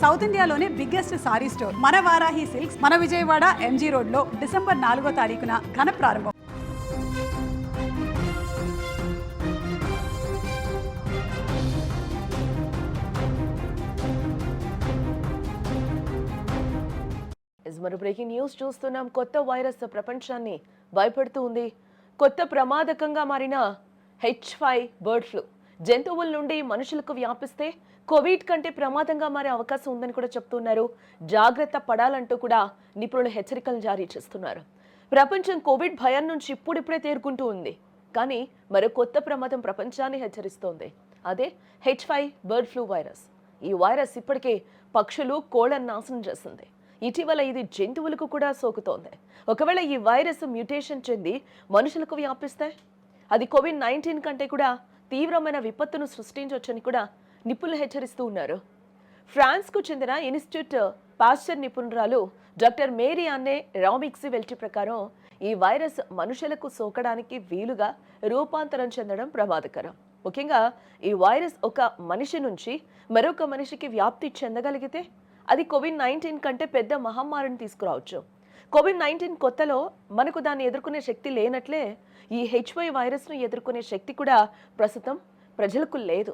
South ఇండియాలోనే biggest sorry store. మన Varahi silks మన విజయవాడ ఎంజీ రోడ్లో డిసెంబర్ నాలుగో తారీఖున ఘన ప్రారంభం. ఇస్ మరి బ్రేకింగ్ న్యూస్ చూస్తున్నాం. కొత్త వైరస్ ప్రపంచాన్ని భయపెడుతూ ఉంది. కొత్త ప్రమాదకంగా మారిన హెచ్ ఫైవ్ బర్డ్ ఫ్లూ జంతువుల నుండి మనుషులకు వ్యాపిస్తే కోవిడ్ కంటే ప్రమాదంగా మారే అవకాశం ఉందని కూడా చెప్తున్నారు. జాగ్రత్త పడాలంటూ కూడా నిపుణులు హెచ్చరికలు జారీ చేస్తున్నారు. ప్రపంచం కోవిడ్ భయం నుంచి ఇప్పుడిప్పుడే తేరుకుంటూ ఉంది. కానీ మరో కొత్త ప్రమాదం ప్రపంచాన్ని హెచ్చరిస్తోంది. అదే H five bird flu virus ఈ వైరస్ ఇప్పటికే పక్షులు కోళ్ళను నాశనం చేసింది. ఇటీవల ఇది జంతువులకు కూడా సోకుతోంది. ఒకవేళ ఈ వైరస్ మ్యూటేషన్ చెంది మనుషులకు వ్యాపిస్తే అది కోవిడ్ నైన్టీన్ కంటే కూడా తీవ్రమైన విపత్తును సృష్టించవచ్చని కూడా నిపుణులు హెచ్చరిస్తూ ఉన్నారు. ఫ్రాన్స్కు చెందిన ఇన్స్టిట్యూట్ పాశ్చర్ నిపుణురాలు డాక్టర్ మేరీ అన్నే రామిక్సి వెల్టి ప్రకారం ఈ వైరస్ మనుషులకు సోకడానికి వీలుగా రూపాంతరం చెందడం ప్రమాదకరం. ముఖ్యంగా ఈ వైరస్ ఒక మనిషి నుంచి మరొక మనిషికి వ్యాప్తి చెందగలిగితే అది కోవిడ్ నైన్టీన్ కంటే పెద్ద మహమ్మారిని తీసుకురావచ్చు. కోవిడ్ నైన్టీన్ కొత్తలో మనకు దాన్ని ఎదుర్కొనే శక్తి లేనట్లే ఈ హెచ్వై వైరస్ను ఎదుర్కొనే శక్తి కూడా ప్రస్తుతం ప్రజలకు లేదు.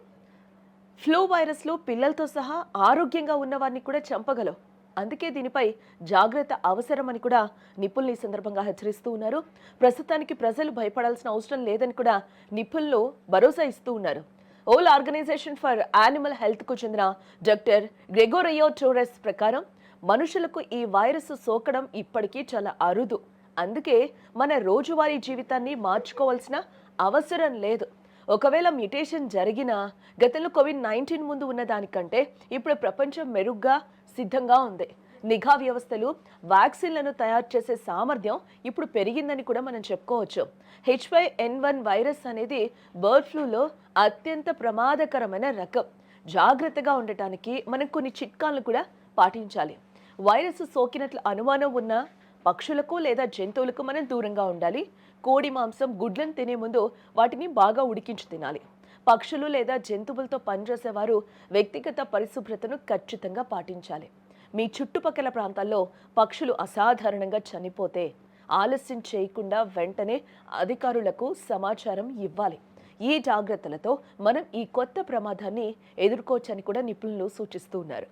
ఫ్లూ వైరస్లు పిల్లలతో సహా ఆరోగ్యంగా ఉన్నవారిని కూడా చంపగలవు. అందుకే దీనిపై జాగ్రత్త అవసరమని కూడా నిపుణులు ఈ సందర్భంగా హెచ్చరిస్తూ ఉన్నారు. ప్రస్తుతానికి ప్రజలు భయపడాల్సిన అవసరం లేదని కూడా నిపుణులు భరోసా ఇస్తూ ఉన్నారు. ఓల్ ఆర్గనైజేషన్ ఫర్ యానిమల్ హెల్త్కు చెందిన డాక్టర్ గ్రెగోరియో టోరెస్ ప్రకారం మనుషులకు ఈ వైరస్ సోకడం ఇప్పటికీ చాలా అరుదు. అందుకే మన రోజువారీ జీవితాన్ని మార్చుకోవాల్సిన అవసరం లేదు. ఒకవేళ మ్యుటేషన్ జరిగినా గతంలో కోవిడ్ నైన్టీన్ ముందు ఉన్న దానికంటే ఇప్పుడు ప్రపంచం మెరుగ్గా సిద్ధంగా ఉంది. నిఘా వ్యవస్థలు వ్యాక్సిన్లను తయారు చేసే సామర్థ్యం ఇప్పుడు పెరిగిందని కూడా మనం చెప్పుకోవచ్చు. హెచ్ ఎన్ వన్ వైరస్ అనేది బర్డ్ ఫ్లూలో అత్యంత ప్రమాదకరమైన రకం. జాగ్రత్తగా ఉండటానికి మనం కొన్ని చిట్కాలను కూడా పాటించాలి. వైరస్ సోకినట్లు అనుమానం ఉన్న పక్షులకు లేదా జంతువులకు మనం దూరంగా ఉండాలి. కోడి మాంసం గుడ్లను తినే ముందు వాటిని బాగా ఉడికించి తినాలి. పక్షులు లేదా జంతువులతో పనిచేసేవారు వ్యక్తిగత పరిశుభ్రతను ఖచ్చితంగా పాటించాలి. మీ చుట్టుపక్కల ప్రాంతాల్లో పక్షులు అసాధారణంగా చనిపోతే ఆలస్యం చేయకుండా వెంటనే అధికారులకు సమాచారం ఇవ్వాలి. ఈ జాగ్రత్తలతో మనం ఈ కొత్త ప్రమాదాన్ని ఎదుర్కోవచ్చని కూడా నిపుణులు సూచిస్తూ ఉన్నారు.